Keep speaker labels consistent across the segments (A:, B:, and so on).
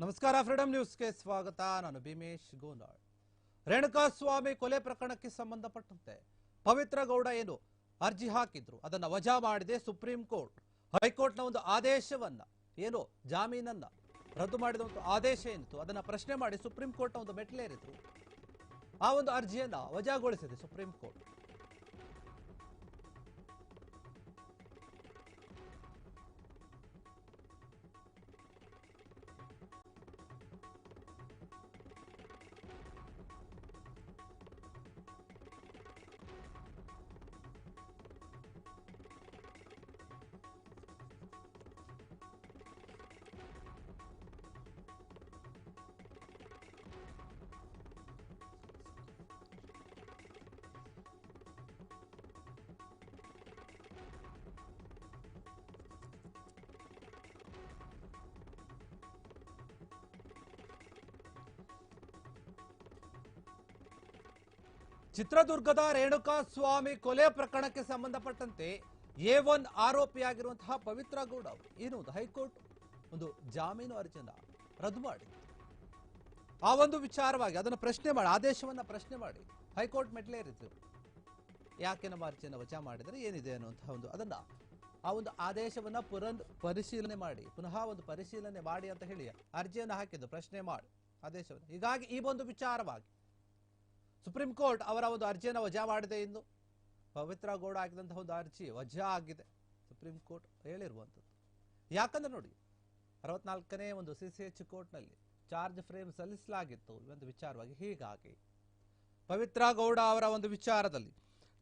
A: ನಮಸ್ಕಾರ ಫ್ರೀಡಂ ನ್ಯೂಸ್ಗೆ ಸ್ವಾಗತ. ನಾನು ಭೀಮೇಶ್ ಗೋನಾಳ್ ರೇಣುಕಾಸ್ವಾಮಿ ಕೊಲೆ ಪ್ರಕರಣಕ್ಕೆ ಸಂಬಂಧಪಟ್ಟಂತೆ ಪವಿತ್ರ ಗೌಡ ಏನು ಅರ್ಜಿ ಹಾಕಿದ್ರು. ಅದನ್ನ ವಜಾ ಮಾಡಿದೆ ಸುಪ್ರೀಂ ಕೋರ್ಟ್. ಹೈಕೋರ್ಟ್ನ ಒಂದು ಆದೇಶವನ್ನ, ಏನು ಜಾಮೀನನ್ನ ರದ್ದು ಮಾಡಿದ ಒಂದು ಆದೇಶ ಏನಿತ್ತು, ಅದನ್ನ ಪ್ರಶ್ನೆ ಮಾಡಿ ಸುಪ್ರೀಂ ಕೋರ್ಟ್ನ ಒಂದು ಮೆಟ್ಲೇರಿದ್ರು ಆ ಒಂದು ಅರ್ಜಿಯನ್ನ ವಜಾಗೊಳಿಸಿದೆ ಸುಪ್ರೀಂ ಕೋರ್ಟ್. ಚಿತ್ರದುರ್ಗದ ರೇಣುಕಾ ಸ್ವಾಮಿ ಕೊಲೆ ಪ್ರಕರಣಕ್ಕೆ ಸಂಬಂಧಪಟ್ಟಂತೆ ಎ ಒನ್ ಆರೋಪಿಯಾಗಿರುವಂತಹ ಪವಿತ್ರ ಗೌಡ ಅವರು. ಏನು ಹೈಕೋರ್ಟ್ ಒಂದು ಜಾಮೀನು ಅರ್ಜಿಯನ್ನು ರದ್ದು ಮಾಡಿ ಆ ಒಂದು ವಿಚಾರವಾಗಿ ಅದನ್ನು ಪ್ರಶ್ನೆ ಮಾಡಿ, ಆದೇಶವನ್ನು ಪ್ರಶ್ನೆ ಮಾಡಿ ಹೈಕೋರ್ಟ್ ಮೆಟ್ಲೇರಿದ್ರು ಯಾಕೆ ನಮ್ಮ ಅರ್ಜಿಯನ್ನು ವಜಾ ಮಾಡಿದರೆ ಏನಿದೆ ಅನ್ನುವಂತಹ ಒಂದು ಅದನ್ನ ಆ ಒಂದು ಆದೇಶವನ್ನ ಪುನರ್ ಪರಿಶೀಲನೆ ಮಾಡಿ, ಪುನಃ ಒಂದು ಪರಿಶೀಲನೆ ಮಾಡಿ ಅಂತ ಹೇಳಿ ಅರ್ಜಿಯನ್ನು ಹಾಕಿದ್ದು. ಪ್ರಶ್ನೆ ಮಾಡಿ, ಆದೇಶವನ್ನು. ಹೀಗಾಗಿ ಈ ಒಂದು ವಿಚಾರವಾಗಿ ಸುಪ್ರೀಂ ಕೋರ್ಟ್ ಅವರ ಒಂದು ಅರ್ಜಿಯನ್ನು ವಜಾ ಮಾಡಿದೆ ಇಂದು ಪವಿತ್ರ ಗೌಡ ಆಗಿದಂತಹ ಒಂದು ಅರ್ಜಿ ವಜಾ ಆಗಿದೆ. ಸುಪ್ರೀಂ ಕೋರ್ಟ್ ಹೇಳಿರುವಂಥದ್ದು ಯಾಕಂದ್ರೆ ನೋಡಿ, ಅರವತ್ನಾಲ್ಕನೇ ಒಂದು ಸಿ ಸಿ ಎಚ್ ಕೋರ್ಟ್ನಲ್ಲಿ ಚಾರ್ಜ್ ಫ್ರೇಮ್ ಸಲ್ಲಿಸಲಾಗಿತ್ತು. ಒಂದು ವಿಚಾರವಾಗಿ ಹೀಗಾಗಿ ಪವಿತ್ರ ಗೌಡ ಅವರ ಒಂದು ವಿಚಾರದಲ್ಲಿ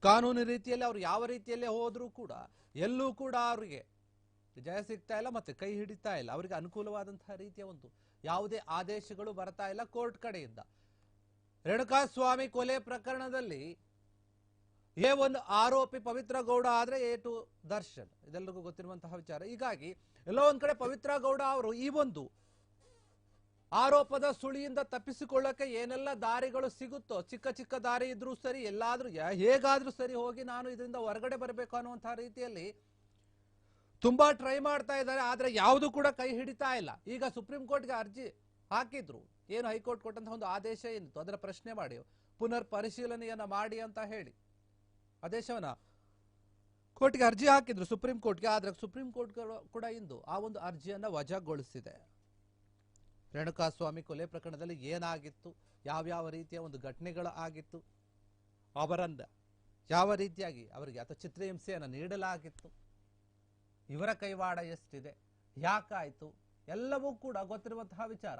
A: ಕಾನೂನು ರೀತಿಯಲ್ಲಿ ಅವರು ಯಾವ ರೀತಿಯಲ್ಲೇ ಹೋದರೂ ಕೂಡ ಎಲ್ಲೂ ಕೂಡ ಅವರಿಗೆ ಜಯ ಸಿಗ್ತಾ ಇಲ್ಲ ಮತ್ತು ಕೈ ಹಿಡಿತಾ ಇಲ್ಲ. ಅವರಿಗೆ ಅನುಕೂಲವಾದಂತಹ ರೀತಿಯ ಒಂದು ಯಾವುದೇ ಆದೇಶಗಳು ಬರ್ತಾ ಇಲ್ಲ ಕೋರ್ಟ್ ಕಡೆಯಿಂದ. ರೇಣುಕಾಸ್ವಾಮಿ ಕೊಲೆ ಪ್ರಕರಣದಲ್ಲಿ ಎ ಒಂದು ಆರೋಪಿ ಪವಿತ್ರ ಗೌಡ ಆದ್ರೆ ಎ ಟು ದರ್ಶನ್. ಇದೆಲ್ಲರಿಗೂ ಗೊತ್ತಿರುವಂತಹ ವಿಚಾರ. ಹೀಗಾಗಿ ಎಲ್ಲೋ ಒಂದು ಕಡೆ ಪವಿತ್ರ ಗೌಡ ಅವರು ಈ ಒಂದು ಆರೋಪದ ಸುಳಿಯಿಂದ ತಪ್ಪಿಸಿಕೊಳ್ಳಕ್ಕೆ ಏನೆಲ್ಲ ದಾರಿಗಳು ಸಿಗುತ್ತೋ, ಚಿಕ್ಕ ಚಿಕ್ಕ ದಾರಿ ಇದ್ರೂ ಸರಿ, ಎಲ್ಲಾದ್ರೂ ಹೇಗಾದರೂ ಸರಿ ಹೋಗಿ ನಾನು ಇದರಿಂದ ಹೊರಗಡೆ ಬರಬೇಕು ಅನ್ನುವಂತಹ ರೀತಿಯಲ್ಲಿ ತುಂಬಾ ಟ್ರೈ ಮಾಡ್ತಾ ಇದ್ದಾರೆ. ಆದ್ರೆ ಯಾವುದು ಕೂಡ ಕೈ ಹಿಡಿತಾ ಇಲ್ಲ. ಈಗ ಸುಪ್ರೀಂ ಕೋರ್ಟ್ಗೆ ಅರ್ಜಿ ಹಾಕಿದ್ರು. ಏನು ಹೈಕೋರ್ಟ್ ಕೊಟ್ಟಂತಹ ಒಂದು ಆದೇಶ ಏನಿತ್ತು ಅದರ ಪ್ರಶ್ನೆ ಮಾಡಿ. ಪುನರ್ ಪರಿಶೀಲನೆಯನ್ನ ಮಾಡಿ ಅಂತ ಹೇಳಿ. ಆದೇಶವನ್ನ ಕೋರ್ಟ್ಗೆ ಅರ್ಜಿ ಹಾಕಿದ್ರು, ಸುಪ್ರೀಂ ಕೋರ್ಟ್ಗೆ. ಆದ್ರೆ ಸುಪ್ರೀಂ ಕೋರ್ಟ್ ಕೂಡ ಇಂದು ಆ ಒಂದು ಅರ್ಜಿಯನ್ನ ವಜಾಗೊಳಿಸಿದೆ. ರೇಣುಕಾಸ್ವಾಮಿ ಕೊಲೆ ಪ್ರಕರಣದಲ್ಲಿ ಏನಾಗಿತ್ತು? ಯಾವ್ಯಾವ ರೀತಿಯ ಒಂದು ಘಟನೆಗಳು ಆಗಿತ್ತು? ಅವರನ್ನ ಯಾವ ರೀತಿಯಾಗಿ ಅವರಿಗೆ ಅಥವಾ ಚಿತ್ರಹಿಂಸೆಯನ್ನು ನೀಡಲಾಗಿತ್ತು? ಇವರ ಕೈವಾಡ ಎಷ್ಟಿದೆ? ಯಾಕಾಯ್ತು? ಎಲ್ಲವೂ ಕೂಡ ಗೊತ್ತಿರುವಂತಹ ವಿಚಾರ.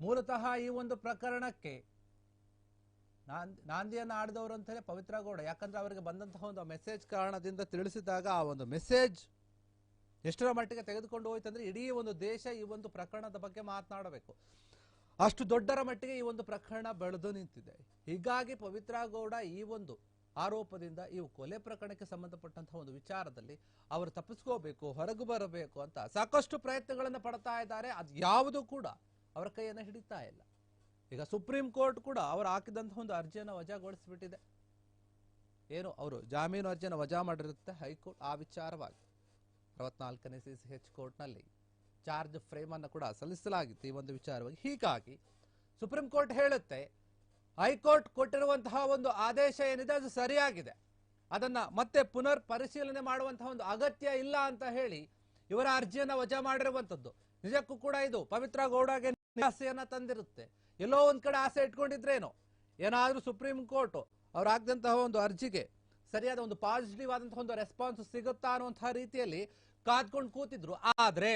A: ಮೂಲತಃ ಈ ಒಂದು ಪ್ರಕರಣಕ್ಕೆ ನಾಂದ್ ನಾಂದಿಯನ್ನು ಆಡಿದವರು ಅಂತಲೇ ಪವಿತ್ರ ಗೌಡ, ಯಾಕಂದ್ರೆ ಅವರಿಗೆ ಬಂದಂತಹ ಒಂದು ಮೆಸೇಜ್ ಕಾರಣದಿಂದ ತಿಳಿಸಿದಾಗ ಆ ಒಂದು ಮೆಸೇಜ್ ಎಷ್ಟರ ಮಟ್ಟಿಗೆ ತೆಗೆದುಕೊಂಡು ಹೋಯ್ತಂದ್ರೆ ಇಡೀ ಒಂದು ದೇಶ ಈ ಒಂದು ಪ್ರಕರಣದ ಬಗ್ಗೆ ಮಾತನಾಡಬೇಕು. ಅಷ್ಟು ದೊಡ್ಡರ ಮಟ್ಟಿಗೆ ಈ ಒಂದು ಪ್ರಕರಣ ಬೆಳೆದು ನಿಂತಿದೆ. ಹೀಗಾಗಿ ಪವಿತ್ರ ಗೌಡ ಈ ಒಂದು ಆರೋಪದಿಂದ ಈ ಕೊಲೆ ಪ್ರಕರಣಕ್ಕೆ ಸಂಬಂಧಪಟ್ಟಂತಹ ಒಂದು ವಿಚಾರದಲ್ಲಿ ಅವರು ತಪ್ಪಿಸ್ಕೋಬೇಕು, ಹೊರಗು ಬರಬೇಕು ಅಂತ ಸಾಕಷ್ಟು ಪ್ರಯತ್ನಗಳನ್ನು ಪಡ್ತಾ ಇದ್ದಾರೆ. ಅದು ಯಾವುದು ಕೂಡ ಅವರ ಕೈಯನ್ನು ಹಿಡಿತಾ ಇಲ್ಲ. ಈಗ ಸುಪ್ರೀಂ ಕೋರ್ಟ್ ಕೂಡ ಅವರು ಹಾಕಿದಂತಹ ಒಂದು ಅರ್ಜಿಯನ್ನು ವಜಾಗೊಳಿಸಿಬಿಟ್ಟಿದೆ. ಏನು? ಅವರು ಜಾಮೀನು ಅರ್ಜಿಯನ್ನು ವಜಾ ಮಾಡಿರುತ್ತೆ ಹೈಕೋರ್ಟ್, ಆ ವಿಚಾರವಾಗಿ. ಅರವತ್ನಾಲ್ಕನೇ ಸಿ ಸಿ ಹೆಚ್ ಕೋರ್ಟ್ನಲ್ಲಿ ಚಾರ್ಜ್ ಫ್ರೇಮ್ ಅನ್ನು ಕೂಡ ಸಲ್ಲಿಸಲಾಗಿತ್ತು ಈ ಒಂದು ವಿಚಾರವಾಗಿ. ಹೀಗಾಗಿ ಸುಪ್ರೀಂ ಕೋರ್ಟ್ ಹೇಳುತ್ತೆ, ಹೈಕೋರ್ಟ್ ಕೊಟ್ಟಿರುವಂತಹ ಒಂದು ಆದೇಶ ಏನಿದೆ ಅದು ಸರಿಯಾಗಿದೆ. ಅದನ್ನ ಮತ್ತೆ ಪುನರ್ ಪರಿಶೀಲನೆ ಮಾಡುವಂತಹ ಒಂದು ಅಗತ್ಯ ಇಲ್ಲ ಅಂತ ಹೇಳಿ ಇವರ ಅರ್ಜಿಯನ್ನ ವಜಾ ಮಾಡಿರುವಂಥದ್ದು ನಿಜಕ್ಕೂ ಕೂಡ ಇದು ಪವಿತ್ರ ಗೌಡಗೆ ಆಸೆಯನ್ನ ತಂದಿರುತ್ತೆ. ಎಲ್ಲೋ ಒಂದ್ ಕಡೆ ಆಸೆ ಇಟ್ಕೊಂಡಿದ್ರೇನೋ? ಏನಾದ್ರೂ ಸುಪ್ರೀಂ ಕೋರ್ಟ್ ಅವ್ರು ಹಾಕಿದಂತಹ ಒಂದು ಅರ್ಜಿಗೆ ಸರಿಯಾದ ಒಂದು ಪಾಸಿಟಿವ್ ಆದಂತಹ ಒಂದು ರೆಸ್ಪಾನ್ಸ್ ಸಿಗುತ್ತಾ ಅನ್ನುವಂತಹ ರೀತಿಯಲ್ಲಿ ಕಾದ್ಕೊಂಡು ಕೂತಿದ್ರು. ಆದ್ರೆ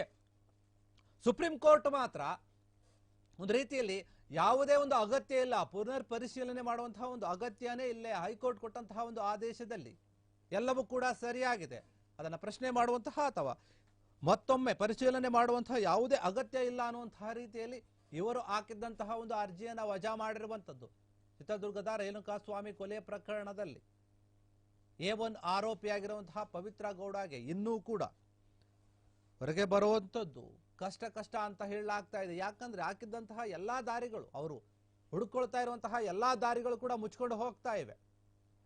A: ಸುಪ್ರೀಂ ಕೋರ್ಟ್ ಮಾತ್ರ ಒಂದು ರೀತಿಯಲ್ಲಿ ಯಾವುದೇ ಒಂದು ಅಗತ್ಯ ಇಲ್ಲ ಪುನರ್ ಪರಿಶೀಲನೆ ಮಾಡುವಂತಹ ಒಂದು ಅಗತ್ಯನೇ ಇಲ್ಲೇ ಹೈಕೋರ್ಟ್ ಕೊಟ್ಟಂತಹ ಒಂದು ಆದೇಶದಲ್ಲಿ ಎಲ್ಲವೂ ಕೂಡ ಸರಿಯಾಗಿದೆ. ಅದನ್ನ ಪ್ರಶ್ನೆ ಮಾಡುವಂತಹ ಅಥವಾ ಮತ್ತೊಮ್ಮೆ ಪರಿಶೀಲನೆ ಮಾಡುವಂತಹ ಯಾವುದೇ ಅಗತ್ಯ ಇಲ್ಲ ಅನ್ನುವಂತಹ ರೀತಿಯಲ್ಲಿ ಇವರು ಹಾಕಿದ್ದಂತಹ ಒಂದು ಅರ್ಜಿಯನ್ನು ವಜಾ ಮಾಡಿರುವಂಥದ್ದು. ಚಿತ್ರದುರ್ಗದ ರೇಣುಕಾ ಸ್ವಾಮಿ ಕೊಲೆ ಪ್ರಕರಣದಲ್ಲಿ. ಎ ಒನ್ ಆರೋಪಿಯಾಗಿರುವಂತಹ ಪವಿತ್ರ ಗೌಡಗೆ ಇನ್ನೂ ಕೂಡ ಹೊರಗೆ ಬರುವಂಥದ್ದು ಕಷ್ಟ ಕಷ್ಟ ಅಂತ ಹೇಳಲಾಗ್ತಾ ಇದೆ. ಯಾಕಂದ್ರೆ ಹಾಕಿದ್ದಂತಹ ಎಲ್ಲಾ ದಾರಿಗಳು, ಅವರು ಹುಡುಕೊಳ್ತಾ ಇರುವಂತಹ ಎಲ್ಲಾ ದಾರಿಗಳು ಕೂಡ ಮುಚ್ಕೊಂಡು ಹೋಗ್ತಾ ಇವೆ.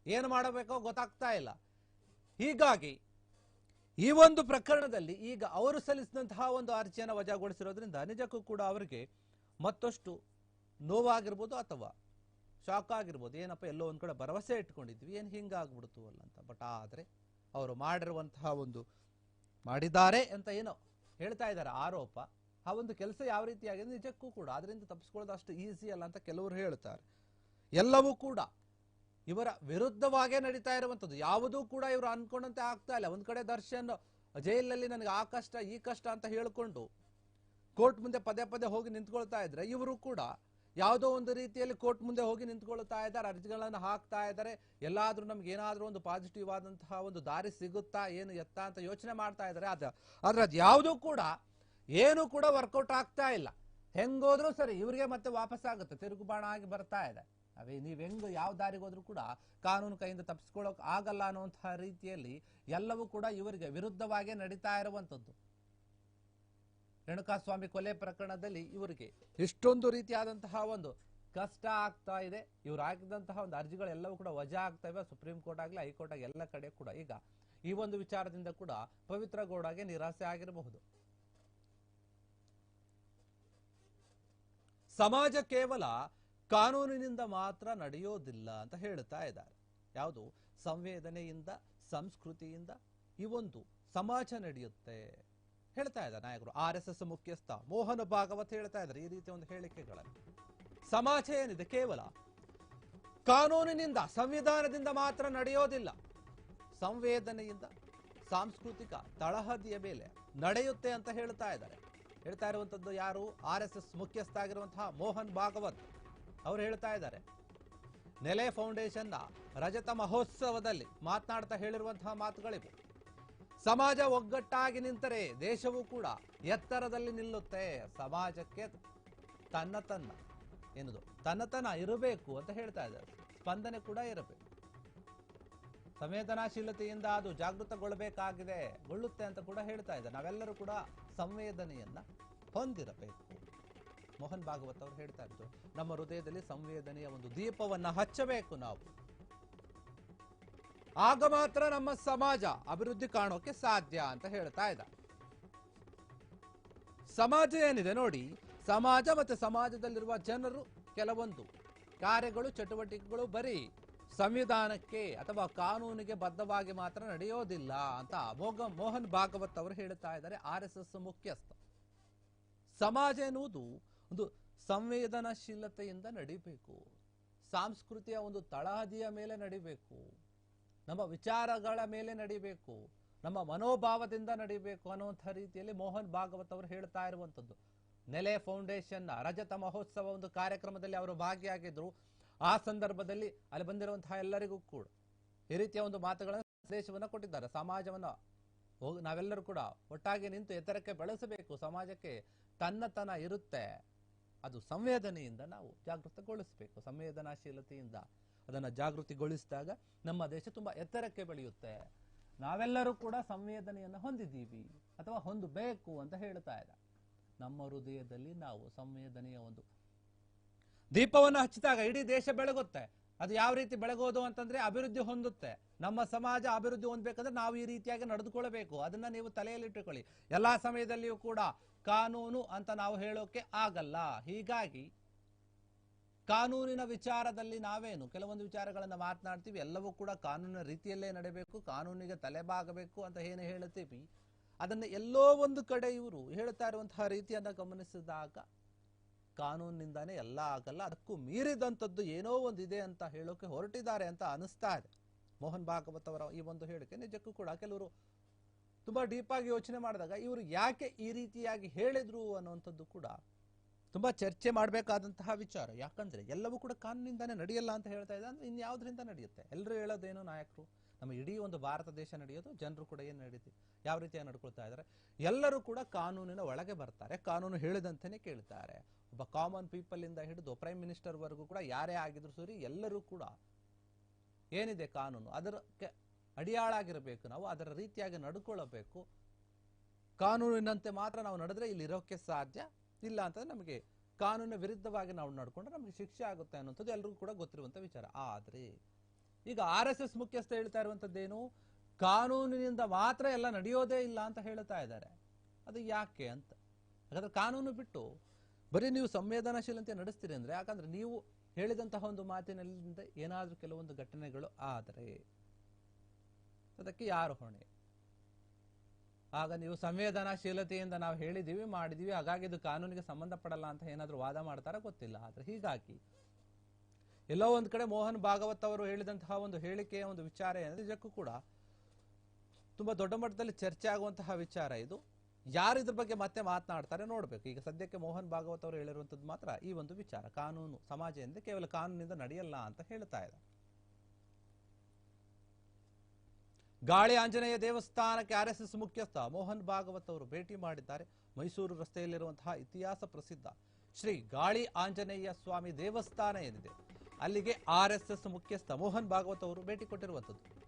A: ಏನು ಮಾಡಬೇಕೋ ಗೊತ್ತಾಗ್ತಾ ಇಲ್ಲ. ಹೀಗಾಗಿ ಈ ಒಂದು ಪ್ರಕರಣದಲ್ಲಿ ಈಗ ಅವರು ಸಲ್ಲಿಸಿದಂತಹ ಒಂದು ಅರ್ಜಿಯನ್ನು ವಜಾಗೊಳಿಸಿರೋದ್ರಿಂದ ನಿಜಕ್ಕೂ ಕೂಡ ಅವರಿಗೆ ಮತ್ತಷ್ಟು ನೋವಾಗಿರ್ಬೋದು ಅಥವಾ ಶಾಕ್ ಆಗಿರ್ಬೋದು. ಏನಪ್ಪ, ಎಲ್ಲೋ ಒಂದು ಕಡೆ ಭರವಸೆ ಇಟ್ಕೊಂಡಿದ್ವಿ, ಏನು ಹಿಂಗಾಗ್ಬಿಡ್ತು ಅಲ್ಲ ಅಂತ ಬಟ್ ಆದರೆ ಅವರು ಮಾಡಿರುವಂತಹ ಒಂದು ಮಾಡಿದ್ದಾರೆ ಅಂತ ಏನೋ ಹೇಳ್ತಾ ಇದ್ದಾರೆ ಆರೋಪ. ಆ ಒಂದು ಕೆಲಸ ಯಾವ ರೀತಿಯಾಗಿದೆ? ನಿಜಕ್ಕೂ ಕೂಡ. ಅದರಿಂದ ತಪ್ಪಿಸ್ಕೊಳ್ಳೋದು ಅಷ್ಟು ಈಸಿ ಅಲ್ಲ ಅಂತ ಕೆಲವರು ಹೇಳ್ತಾರೆ. ಎಲ್ಲವೂ ಕೂಡ ಇವರ ವಿರುದ್ಧವಾಗೇ ನಡೀತಾ ಇರುವಂಥದ್ದು. ಯಾವುದೂ ಕೂಡ ಇವರು ಅನ್ಕೊಂಡಂತೆ ಆಗ್ತಾ ಇಲ್ಲ. ಒಂದ್ ಕಡೆ ದರ್ಶನ್ ಜೈಲಲ್ಲಿ ನನಗೆ ಆ ಕಷ್ಟ, ಈ ಕಷ್ಟ ಅಂತ ಹೇಳಿಕೊಂಡು ಕೋರ್ಟ್ ಮುಂದೆ ಪದೇ ಪದೇ ಹೋಗಿ ನಿಂತ್ಕೊಳ್ತಾ ಇದ್ರೆ ಇವರು ಕೂಡ ಯಾವುದೋ ಒಂದು ರೀತಿಯಲ್ಲಿ ಕೋರ್ಟ್ ಮುಂದೆ ಹೋಗಿ ನಿಂತ್ಕೊಳ್ತಾ ಇದ್ದಾರೆ, ಅರ್ಜಿಗಳನ್ನು ಹಾಕ್ತಾ ಇದ್ದಾರೆ. ಎಲ್ಲಾದ್ರೂ ನಮ್ಗೆ ಏನಾದರೂ ಒಂದು ಪಾಸಿಟಿವ್ ಆದಂತಹ ಒಂದು ದಾರಿ ಸಿಗುತ್ತಾ, ಏನು ಎತ್ತ ಅಂತ ಯೋಚನೆ ಮಾಡ್ತಾ ಇದ್ದಾರೆ. ಅದ ಆದ್ರೆ ಅದು ಯಾವುದೂ ಕೂಡ ಏನು ಕೂಡ ವರ್ಕೌಟ್ ಆಗ್ತಾ ಇಲ್ಲ. ಹೆಂಗೋದ್ರೂ ಸರಿ, ಇವರಿಗೆ ಮತ್ತೆ ವಾಪಸ್ ಆಗುತ್ತೆ ತಿರುಗುಬಾಣ ಆಗಿ ಬರ್ತಾ ಇದೆ. ಅವೇ ನೀವು ಹೆಂಗ್ ಯಾವ ದಾರಿಗೆ ಹೋದ್ರೂ ಕೂಡ ಕಾನೂನು ಕೈಯಿಂದ ತಪ್ಪಿಸ್ಕೊಳ್ಳೋಕ್ ಆಗಲ್ಲ ಅನ್ನುವಂತಹ ರೀತಿಯಲ್ಲಿ ಎಲ್ಲವೂ ಕೂಡ ಇವರಿಗೆ ವಿರುದ್ಧವಾಗೇ ನಡೀತಾ ಇರುವಂತದ್ದು ರೇಣುಕಾಸ್ವಾಮಿ ಕೊಲೆ ಪ್ರಕರಣದಲ್ಲಿ ಇವರಿಗೆ ಇಷ್ಟೊಂದು ರೀತಿಯಾದಂತಹ ಒಂದು ಕಷ್ಟ ಆಗ್ತಾ ಇದೆ. ಇವ್ರು ಹಾಕಿದಂತಹ ಒಂದು ಅರ್ಜಿಗಳೆಲ್ಲವೂ ಕೂಡ ವಜಾ ಆಗ್ತಾ ಇವೆ. ಸುಪ್ರೀಂ ಕೋರ್ಟ್ ಆಗಲಿ ಹೈಕೋರ್ಟ್ ಆಗಲಿ ಎಲ್ಲ ಕಡೆ ಕೂಡ ಈಗ ಈ ಒಂದು ವಿಚಾರದಿಂದ ಕೂಡ ಪವಿತ್ರ ಗೌಡಗೆ ನಿರಾಸೆ ಆಗಿರಬಹುದು. ಸಮಾಜ ಕೇವಲ ಕಾನೂನಿನಿಂದ ಮಾತ್ರ ನಡೆಯೋದಿಲ್ಲ ಅಂತ ಹೇಳ್ತಾ ಇದ್ದಾರೆ. ಯಾವುದು? ಸಂವೇದನೆಯಿಂದ, ಸಂಸ್ಕೃತಿಯಿಂದ ಈ ಒಂದು ಸಮಾಜ ನಡೆಯುತ್ತೆ ಹೇಳ್ತಾ ಇದ್ದಾರೆ ನಾಯಕರು. ಆರ್ ಎಸ್ ಎಸ್ ಮುಖ್ಯಸ್ಥ ಮೋಹನ ಭಾಗವತ್ ಹೇಳ್ತಾ ಇದ್ದಾರೆ ಈ ರೀತಿಯ ಒಂದು ಹೇಳಿಕೆಗಳನ್ನು. ಸಮಾಜ ಏನಿದೆ? ಕೇವಲ ಕಾನೂನಿನಿಂದ, ಸಂವಿಧಾನದಿಂದ ಮಾತ್ರ ನಡೆಯೋದಿಲ್ಲ. ಸಂವೇದನೆಯಿಂದ, ಸಾಂಸ್ಕೃತಿಕ ತಳಹದಿಯ ಮೇಲೆ ನಡೆಯುತ್ತೆ ಅಂತ ಹೇಳ್ತಾ ಇದ್ದಾರೆ. ಹೇಳ್ತಾ ಇರುವಂತದ್ದು ಯಾರು? ಆರ್ ಎಸ್ ಎಸ್ ಮುಖ್ಯಸ್ಥ ಆಗಿರುವಂತಹ ಮೋಹನ್ ಭಾಗವತ್. ಅವರು ಹೇಳ್ತಾ ಇದ್ದಾರೆ. ನೆಲೆ ಫೌಂಡೇಶನ್ನ ರಜತ ಮಹೋತ್ಸವದಲ್ಲಿ ಮಾತನಾಡ್ತಾ ಹೇಳಿರುವಂತಹ ಮಾತುಗಳಿವೆ. ಸಮಾಜ ಒಗ್ಗಟ್ಟಾಗಿ ನಿಂತರೆ ದೇಶವೂ ಕೂಡ ಎತ್ತರದಲ್ಲಿ ನಿಲ್ಲುತ್ತೆ. ಸಮಾಜಕ್ಕೆ ತನ್ನ ತನ್ನ ಏನದು ತನ್ನತನ ಇರಬೇಕು ಅಂತ ಹೇಳ್ತಾ ಇದ್ದಾರೆ. ಸ್ಪಂದನೆ ಕೂಡ ಇರಬೇಕು. ಸಂವೇದನಾಶೀಲತೆಯಿಂದ ಅದು ಜಾಗೃತಗೊಳ್ಳಬೇಕಾಗಿದೆ. ಗೊಳ್ಳುತ್ತೆ ಅಂತ ಕೂಡ ಹೇಳ್ತಾ ಇದ್ದಾರೆ. ನಾವೆಲ್ಲರೂ ಕೂಡ ಸಂವೇದನೆಯನ್ನ ಹೊಂದಿರಬೇಕು. ಮೋಹನ್ ಭಾಗವತ್ ಅವರು ಹೇಳ್ತಾ ಇತ್ತು ನಮ್ಮ ಹೃದಯದಲ್ಲಿ ಸಂವೇದನೆಯ ಒಂದು ದೀಪವನ್ನ ಹಚ್ಚಬೇಕು ನಾವು. ಆಗ ಮಾತ್ರ ನಮ್ಮ ಸಮಾಜ ಅಭಿವೃದ್ಧಿ ಕಾಣೋಕೆ ಸಾಧ್ಯ ಅಂತ ಹೇಳ್ತಾ ಇದ್ದ. ಸಮಾಜ ಏನಿದೆ ನೋಡಿ, ಸಮಾಜ ಮತ್ತೆ ಸಮಾಜದಲ್ಲಿರುವ ಜನರು ಕೆಲವೊಂದು ಕಾರ್ಯಗಳು, ಚಟುವಟಿಕೆಗಳು ಬರೀ ಸಂವಿಧಾನಕ್ಕೆ ಅಥವಾ ಕಾನೂನಿಗೆ ಬದ್ಧವಾಗಿ ಮಾತ್ರ ನಡೆಯೋದಿಲ್ಲ ಅಂತ ಮೋಗ ಮೋಹನ್ ಭಾಗವತ್ ಅವರು ಹೇಳ್ತಾ ಇದ್ದಾರೆ, ಆರ್ ಎಸ್ ಎಸ್ ಮುಖ್ಯಸ್ಥ. ಸಮಾಜ ಎನ್ನುವುದು ಒಂದು ಸಂವೇದನಾಶೀಲತೆಯಿಂದ ನಡಿಬೇಕು. ಸಾಂಸ್ಕೃತಿಯ ಒಂದು ತಳಹದಿಯ ಮೇಲೆ ನಡಿಬೇಕು. ನಮ್ಮ ವಿಚಾರಗಳ ಮೇಲೆ ನಡಿಬೇಕು. ನಮ್ಮ ಮನೋಭಾವದಿಂದ ನಡಿಬೇಕು ಅನ್ನುವಂಥ ರೀತಿಯಲ್ಲಿ ಮೋಹನ್ ಭಾಗವತ್ ಅವರು ಹೇಳ್ತಾ ಇರುವಂಥದ್ದು. ನೆಲೆ ಫೌಂಡೇಶನ್, ರಜತ ಮಹೋತ್ಸವ ಒಂದು ಕಾರ್ಯಕ್ರಮದಲ್ಲಿ ಅವರು ಭಾಗಿಯಾಗಿದ್ರು. ಆ ಸಂದರ್ಭದಲ್ಲಿ ಅಲ್ಲಿ ಬಂದಿರುವಂತಹ ಎಲ್ಲರಿಗೂ ಕೂಡ ಈ ರೀತಿಯ ಒಂದು ಮಾತುಗಳನ್ನು ಸಂದೇಶವನ್ನು ಕೊಟ್ಟಿದ್ದಾರೆ. ಸಮಾಜವನ್ನು ನಾವೆಲ್ಲರೂ ಕೂಡ ಒಟ್ಟಾಗಿ ನಿಂತು ಎತ್ತರಕ್ಕೆ ಬೆಳೆಸಬೇಕು. ಸಮಾಜಕ್ಕೆ ತನ್ನತನ ಇರುತ್ತೆ. ಅದು ಸಂವೇದನೆಯಿಂದ ನಾವು ಜಾಗೃತಗೊಳಿಸಬೇಕು. ಸಂವೇದನಾಶೀಲತೆಯಿಂದ ಅದನ್ನು ಜಾಗೃತಿಗೊಳಿಸಿದಾಗ ನಮ್ಮ ದೇಶ ತುಂಬಾ ಎತ್ತರಕ್ಕೆ ಬೆಳೆಯುತ್ತೆ. ನಾವೆಲ್ಲರೂ ಕೂಡ ಸಂವೇದನೆಯನ್ನು ಹೊಂದಿದ್ದೀವಿ ಅಥವಾ ಹೊಂದಬೇಕು ಅಂತ ಹೇಳ್ತಾ ಇದ್ದ. ನಮ್ಮ ಹೃದಯದಲ್ಲಿ ನಾವು ಸಂವೇದನೆಯ ಒಂದು ದೀಪವನ್ನು ಹಚ್ಚಿದಾಗ ಇಡೀ ದೇಶ ಬೆಳಗುತ್ತೆ. ಅದು ಯಾವ ರೀತಿ ಬೆಳಗೋದು ಅಂತಂದ್ರೆ ಅಭಿವೃದ್ಧಿ ಹೊಂದುತ್ತೆ. ನಮ್ಮ ಸಮಾಜ ಅಭಿವೃದ್ಧಿ ಹೊಂದಬೇಕಂದ್ರೆ ನಾವು ಈ ರೀತಿಯಾಗಿ ನಡೆದುಕೊಳ್ಳಬೇಕು. ಅದನ್ನ ನೀವು ತಲೆಯಲ್ಲಿಟ್ಟುಕೊಳ್ಳಿ ಎಲ್ಲಾ ಸಮಯದಲ್ಲಿಯೂ ಕೂಡ ಕಾನೂನು ಅಂತ ನಾವು ಹೇಳೋಕೆ ಆಗಲ್ಲ. ಹೀಗಾಗಿ ಕಾನೂನಿನ ವಿಚಾರದಲ್ಲಿ ನಾವೇನು? ಕೆಲವೊಂದು ವಿಚಾರಗಳನ್ನು ಮಾತನಾಡ್ತೀವಿ. ಎಲ್ಲವೂ ಕೂಡ ಕಾನೂನಿನ ರೀತಿಯಲ್ಲೇ ನಡೀಬೇಕು, ಕಾನೂನಿಗೆ ತಲೆಬಾಗಬೇಕು ಅಂತ ಏನು ಹೇಳುತ್ತೀವಿ. ಅದನ್ನ ಎಲ್ಲೋ ಒಂದು ಕಡೆ ಇವರು ಹೇಳ್ತಾ ಇರುವಂತಹ ರೀತಿಯನ್ನು ಗಮನಿಸಿದಾಗ ಕಾನೂನಿನಿಂದಾನೇ ಎಲ್ಲ ಆಗಲ್ಲ. ಅದಕ್ಕೂ ಮೀರಿದಂಥದ್ದು ಏನೋ ಒಂದು ಇದೆ ಅಂತ ಹೇಳೋಕೆ ಹೊರಟಿದ್ದಾರೆ ಅಂತ ಅನಿಸ್ತಾ ಇದೆ. ಮೋಹನ್ ಭಾಗವತ್ ಅವರ ಈ ಒಂದು ಹೇಳಿಕೆ ನಿಜಕ್ಕೂ ಕೂಡ ಕೆಲವರು ತುಂಬಾ ಡೀಪ್ ಆಗಿ ಯೋಚನೆ ಮಾಡಿದಾಗ ಇವರು ಯಾಕೆ ಈ ರೀತಿಯಾಗಿ ಹೇಳಿದ್ರು ಅನ್ನುವಂಥದ್ದು ಕೂಡ ತುಂಬಾ ಚರ್ಚೆ ಮಾಡಬೇಕಾದಂತಹ ವಿಚಾರ. ಯಾಕಂದ್ರೆ ಎಲ್ಲವೂ ಕೂಡ ಕಾನೂನಿಂದಾನೇ ನಡೆಯಲ್ಲ ಅಂತ ಹೇಳ್ತಾ ಇದ್ದ, ಅಂದ್ರೆ ಇನ್ಯಾವುದರಿಂದ ನಡೆಯುತ್ತೆ? ಎಲ್ಲರೂ ಹೇಳೋದೇನು ನಾಯಕರು? ನಮ್ಮ ಇಡೀ ಒಂದು ಭಾರತ ದೇಶ ನಡೆಯೋದು, ಜನರು ಕೂಡ ಏನು ನಡೆಯುತ್ತೆ ಯಾವ ರೀತಿಯಾಗಿ ನಡ್ಕೊಳ್ತಾ ಇದ್ದಾರೆ ಎಲ್ಲರೂ ಕೂಡ ಕಾನೂನಿನ ಒಳಗೆ ಬರ್ತಾರೆ, ಕಾನೂನು ಹೇಳಿದಂತೆಯೇ ಕೇಳ್ತಾರೆ. ಒಬ್ಬ ಕಾಮನ್ ಪೀಪಲ್ ಇಂದ ಹಿಡಿದು ಪ್ರೈಮ್ ಮಿನಿಸ್ಟರ್ ವರೆಗೂ ಕೂಡ ಯಾರೇ ಆಗಿದ್ರು ಸರಿ, ಎಲ್ಲರೂ ಕೂಡ ಏನಿದೆ ಕಾನೂನು? ಅದಕ್ಕೆ ಅಡಿಯಾಳಾಗಿರಬೇಕು ನಾವು, ಅದರ ರೀತಿಯಾಗಿ ನಡ್ಕೊಳ್ಳಬೇಕು. ಕಾನೂನಿನಂತೆ ಮಾತ್ರ ನಾವು ನಡೆದ್ರೆ ಇಲ್ಲಿ ಇರೋಕ್ಕೆ ಸಾಧ್ಯ ಇಲ್ಲ ಅಂತಂದ್ರೆ ನಮಗೆ ಕಾನೂನಿನ ವಿರುದ್ಧವಾಗಿ ನಾವು ನಡ್ಕೊಂಡ್ರೆ ನಮಗೆ ಶಿಕ್ಷೆ ಆಗುತ್ತೆ ಅನ್ನೋಂಥದ್ದು ಎಲ್ರಿಗೂ ಕೂಡ ಗೊತ್ತಿರುವಂತ ವಿಚಾರ. ಆದ್ರೆ ಈಗ ಆರ್ ಎಸ್ ಎಸ್ ಮುಖ್ಯಸ್ಥ ಹೇಳ್ತಾ ಇರುವಂತದ್ದೇನು ಕಾನೂನಿನಿಂದ ಮಾತ್ರ ಎಲ್ಲ ನಡೆಯೋದೇ ಇಲ್ಲ ಅಂತ ಹೇಳ್ತಾ ಇದ್ದಾರೆ. ಅದು ಯಾಕೆ ಅಂತ? ಯಾಕಂದ್ರೆ ಕಾನೂನು ಬಿಟ್ಟು ಬರೀ ನೀವು ಸಂವೇದನಾಶೀಲತೆ ನಡೆಸ್ತೀರಿ ಅಂದ್ರೆ ಯಾಕಂದ್ರೆ ನೀವು ಹೇಳಿದಂತಹ ಒಂದು ಮಾತಿನಲ್ಲಿಂದ ಏನಾದರೂ ಕೆಲವೊಂದು ಘಟನೆಗಳು ಆದರೆ ಅದಕ್ಕೆ ಯಾರು ಹೊಣೆ? ಆಗ ನೀವು ಸಂವೇದನಾಶೀಲತೆಯಿಂದ ನಾವು ಹೇಳಿದೀವಿ, ಮಾಡಿದೀವಿ, ಹಾಗಾಗಿ ಇದು ಕಾನೂನಿಗೆ ಸಂಬಂಧಪಡಲ್ಲ ಅಂತ ಏನಾದರೂ ವಾದ ಮಾಡ್ತಾರ ಗೊತ್ತಿಲ್ಲ. ಆದ್ರೆ ಹೀಗಾಗಿ ಎಲ್ಲೋ ಒಂದ್ ಕಡೆ ಮೋಹನ್ ಭಾಗವತ್ ಅವರು ಹೇಳಿದಂತಹ ಒಂದು ಹೇಳಿಕೆಯ ಒಂದು ವಿಚಾರ ಏನಿದೆ ನಿಜಕ್ಕೂ ಕೂಡ ತುಂಬಾ ದೊಡ್ಡ ಮಟ್ಟದಲ್ಲಿ ಚರ್ಚೆ ಆಗುವಂತಹ ವಿಚಾರ ಇದು. ಯಾರು ಇದ್ರ ಬಗ್ಗೆ ಮತ್ತೆ ಮಾತನಾಡ್ತಾರೆ ನೋಡ್ಬೇಕು. ಈಗ ಸದ್ಯಕ್ಕೆ ಮೋಹನ್ ಭಾಗವತ್ ಅವರು ಹೇಳಿರುವಂತದ್ದು ಮಾತ್ರ ಈ ಒಂದು ವಿಚಾರ. ಕಾನೂನು, ಸಮಾಜ ಎಂದ್ರೆ ಕೇವಲ ಕಾನೂನಿಂದ ನಡೆಯಲ್ಲ ಅಂತ ಹೇಳ್ತಾ ಇದೆ ಗಾಳಿ ಆಂಜನೇಯ ದೇವಸ್ಥಾನಕ್ಕೆ ಆರ್ ಎಸ್ ಎಸ್ ಮುಖ್ಯಸ್ಥ ಮೋಹನ್ ಭಾಗವತ್ ಅವರು ಭೇಟಿ ಮಾಡಿದ್ದಾರೆ. ಮೈಸೂರು ರಸ್ತೆಯಲ್ಲಿರುವಂತಹ ಇತಿಹಾಸ ಪ್ರಸಿದ್ಧ ಶ್ರೀ ಗಾಳಿ ಆಂಜನೇಯ ಸ್ವಾಮಿ ದೇವಸ್ಥಾನ ಏನಿದೆ? ಅಲ್ಲಿಗೆ ಆರ್ ಮುಖ್ಯಸ್ಥ ಮೋಹನ್ ಭಾಗವತ್ ಅವರು ಭೇಟಿ ಕೊಟ್ಟಿರುವಂತದ್ದು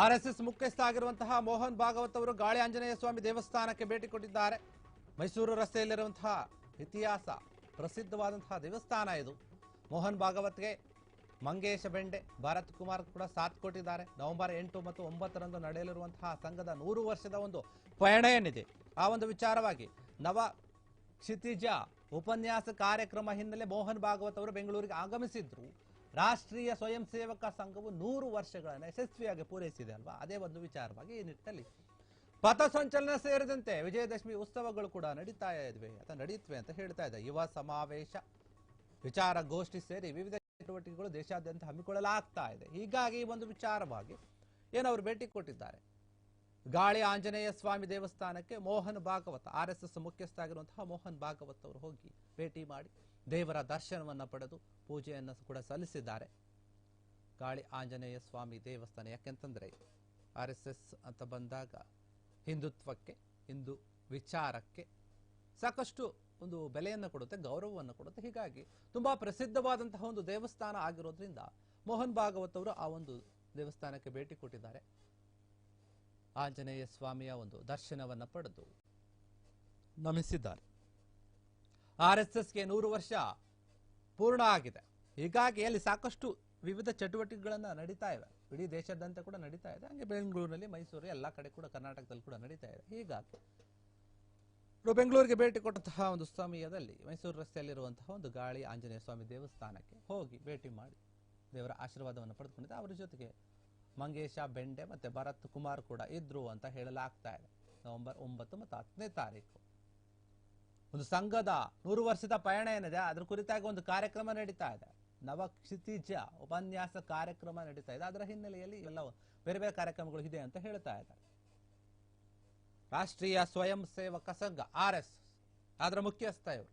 A: ಆರ್ ಎಸ್ ಎಸ್ ಮುಖ್ಯಸ್ಥ ಆಗಿರುವಂತಹ ಮೋಹನ್ ಭಾಗವತ್ ಅವರು ಗಾಳಿ ಆಂಜನೇಯ ಸ್ವಾಮಿ ದೇವಸ್ಥಾನಕ್ಕೆ ಭೇಟಿ ಕೊಟ್ಟಿದ್ದಾರೆ. ಮೈಸೂರು ರಸ್ತೆಯಲ್ಲಿರುವಂತಹ ಇತಿಹಾಸ ಪ್ರಸಿದ್ಧವಾದಂತಹ ದೇವಸ್ಥಾನ ಇದು. ಮೋಹನ್ ಭಾಗವತ್ಗೆ ಮಂಗೇಶ ಬೆಂಡೆ, ಭಾರತ್ ಕುಮಾರ್ ಕೂಡ ಸಾಥ್ ಕೊಟ್ಟಿದ್ದಾರೆ. ನವೆಂಬರ್ ಎಂಟು ಮತ್ತು ಒಂಬತ್ತರಂದು ನಡೆಯಲಿರುವಂತಹ ಸಂಘದ ನೂರು ವರ್ಷದ ಒಂದು ಪಯಣ ಏನಿದೆ ಆ ಒಂದು ವಿಚಾರವಾಗಿ ನವ ಕ್ಷಿತಿಜ ಉಪನ್ಯಾಸ ಕಾರ್ಯಕ್ರಮ ಹಿನ್ನೆಲೆ ಮೋಹನ್ ಭಾಗವತ್ ಅವರು ಬೆಂಗಳೂರಿಗೆ ಆಗಮಿಸಿದ್ರು. ರಾಷ್ಟ್ರೀಯ ಸ್ವಯಂ ಸೇವಕ ಸಂಘವು ನೂರು ವರ್ಷಗಳನ್ನು ಯಶಸ್ವಿಯಾಗಿ ಪೂರೈಸಿದೆ ಅಲ್ವಾ? ಅದೇ ಒಂದು ವಿಚಾರವಾಗಿ ಈ ನಿಟ್ಟಿನಲ್ಲಿ. ಪಥಸಂಚಲನ ಸೇರಿದಂತೆ ವಿಜಯದಶಮಿ ಉತ್ಸವಗಳು ಕೂಡ ನಡೀತಾ ಇದ್ವಿ, ಅಥವಾ ನಡೆಯುತ್ತವೆ ಅಂತ ಹೇಳ್ತಾ ಇದೆ. ಯುವ ಸಮಾವೇಶ, ವಿಚಾರ ಗೋಷ್ಠಿ ಸೇರಿ ವಿವಿಧ ಚಟುವಟಿಕೆಗಳು ದೇಶಾದ್ಯಂತ ಹಮ್ಮಿಕೊಳ್ಳಲಾಗ್ತಾ ಇದೆ. ಹೀಗಾಗಿ ಈ ಒಂದು ವಿಚಾರವಾಗಿ ಏನು ಅವರು ಭೇಟಿ ಕೊಟ್ಟಿದ್ದಾರೆ. ಗಾಳಿ ಆಂಜನೇಯ ಸ್ವಾಮಿ ದೇವಸ್ಥಾನಕ್ಕೆ Mohan Bhagwat, R S S ಮುಖ್ಯಸ್ಥ ಆಗಿರುವಂತಹ ಮೋಹನ್ ಭಾಗವತ್ ಅವರು ಹೋಗಿ ಭೇಟಿ ಮಾಡಿ ದೇವರ ದರ್ಶನವನ್ನು ಪಡೆದು ಪೂಜೆಯನ್ನು ಕೂಡ ಸಲ್ಲಿಸಿದ್ದಾರೆ. ಗಾಳಿ ಆಂಜನೇಯ ಸ್ವಾಮಿ ದೇವಸ್ಥಾನ ಯಾಕೆಂತಂದ್ರೆ ಆರ್ ಎಸ್ ಎಸ್ ಅಂತ ಬಂದಾಗ ಹಿಂದುತ್ವಕ್ಕೆ, ಹಿಂದೂ ವಿಚಾರಕ್ಕೆ ಸಾಕಷ್ಟು ಒಂದು ಬೆಲೆಯನ್ನು ಕೊಡುತ್ತೆ, ಗೌರವವನ್ನು ಕೊಡುತ್ತೆ. ಹೀಗಾಗಿ ತುಂಬಾ ಪ್ರಸಿದ್ಧವಾದಂತಹ ಒಂದು ದೇವಸ್ಥಾನ ಆಗಿರೋದ್ರಿಂದ ಮೋಹನ್ ಭಾಗವತ್ ಅವರು ಆ ಒಂದು ದೇವಸ್ಥಾನಕ್ಕೆ ಭೇಟಿ ಕೊಟ್ಟಿದ್ದಾರೆ. ಆಂಜನೇಯ ಸ್ವಾಮಿಯ ಒಂದು ದರ್ಶನವನ್ನು ಪಡೆದು ನಮಿಸಿದ್ದಾರೆ. ಆರ್ ಎಸ್ ಎಸ್ಗೆ ನೂರು ವರ್ಷ ಪೂರ್ಣ ಆಗಿದೆ. ಹೀಗಾಗಿ ಅಲ್ಲಿ ಸಾಕಷ್ಟು ವಿವಿಧ ಚಟುವಟಿಕೆಗಳನ್ನು ನಡೀತಾ ಇವೆ. ಇಡೀ ದೇಶದಂತ ಕೂಡ ನಡೀತಾ ಇದೆ. ಹಾಗೆ ಬೆಂಗಳೂರಿನಲ್ಲಿ ಮೈಸೂರು ಎಲ್ಲ ಕಡೆ ಕೂಡ ಕರ್ನಾಟಕದಲ್ಲಿ ಕೂಡ ನಡೀತಾ ಇದೆ. ಹೀಗಾಗಿ ಬೆಂಗಳೂರಿಗೆ ಭೇಟಿ ಕೊಟ್ಟಂತಹ ಒಂದು ಸಮಯದಲ್ಲಿ ಮೈಸೂರು ರಸ್ತೆಯಲ್ಲಿರುವಂತಹ ಒಂದು ಗಾಳಿ ಆಂಜನೇಯ ಸ್ವಾಮಿ ದೇವಸ್ಥಾನಕ್ಕೆ ಹೋಗಿ ಭೇಟಿ ಮಾಡಿ ದೇವರ ಆಶೀರ್ವಾದವನ್ನು ಪಡೆದುಕೊಂಡಿದ್ದೆ. ಅವರ ಜೊತೆಗೆ ಮಂಗೇಶ, ಬೆಂಡೆ ಮತ್ತೆ ಭರತ್ ಕುಮಾರ್ ಕೂಡ ಇದ್ರು ಅಂತ ಹೇಳಲಾಗ್ತಾ ಇದೆ. ನವೆಂಬರ್ ಒಂಬತ್ತು ಮತ್ತು ಹತ್ತನೇ ತಾರೀಕು. ಒಂದು ಸಂಘದ ನೂರು ವರ್ಷದ ಪಯಣ ಏನಿದೆ, ಅದ್ರ ಕುರಿತಾಗಿ ಒಂದು ಕಾರ್ಯಕ್ರಮ ನಡೀತಾ ಇದೆ. ನವ ಕ್ಷಿತಿಜ ಉಪನ್ಯಾಸ ಕಾರ್ಯಕ್ರಮ ನಡೀತಾ ಇದೆ. ಅದರ ಹಿನ್ನೆಲೆಯಲ್ಲಿ ಎಲ್ಲ ಬೇರೆ ಬೇರೆ ಕಾರ್ಯಕ್ರಮಗಳು ಇದೆ ಅಂತ ಹೇಳ್ತಾ ಇದ್ದಾರೆ ರಾಷ್ಟ್ರೀಯ ಸ್ವಯಂ ಸೇವಕ ಸಂಘ, ಆರ್ ಎಸ್, ಅದರ ಮುಖ್ಯಸ್ಥ ಇವರು.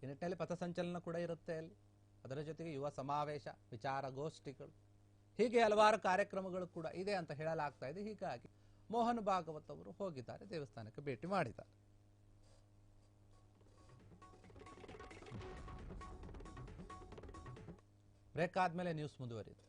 A: ಈ ನಿಟ್ಟಿನಲ್ಲಿ ಪಥಸಂಚಲನ ಕೂಡ ಇರುತ್ತೆ ಅಲ್ಲಿ. ಅದರ ಜೊತೆಗೆ ಯುವ ಸಮಾವೇಶ ವಿಚಾರಗೋಷ್ಠಿಗಳು ಹೀಗೆ ಹಲವಾರು ಕಾರ್ಯಕ್ರಮಗಳು ಕೂಡ ಇದೆ ಅಂತ ಹೇಳಲಾಗ್ತಾ ಇದೆ. ಹೀಗಾಗಿ ಮೋಹನ್ ಭಾಗವತ್ ಅವರು ಹೋಗಿದ್ದಾರೆ, ದೇವಸ್ಥಾನಕ್ಕೆ ಭೇಟಿ ಮಾಡಿದ್ದಾರೆ. ಬ್ರೇಕ್ ಆದ್ಮೇಲೆ ನ್ಯೂಸ್ ಮುಂದುವರಿಯುತ್ತೆ.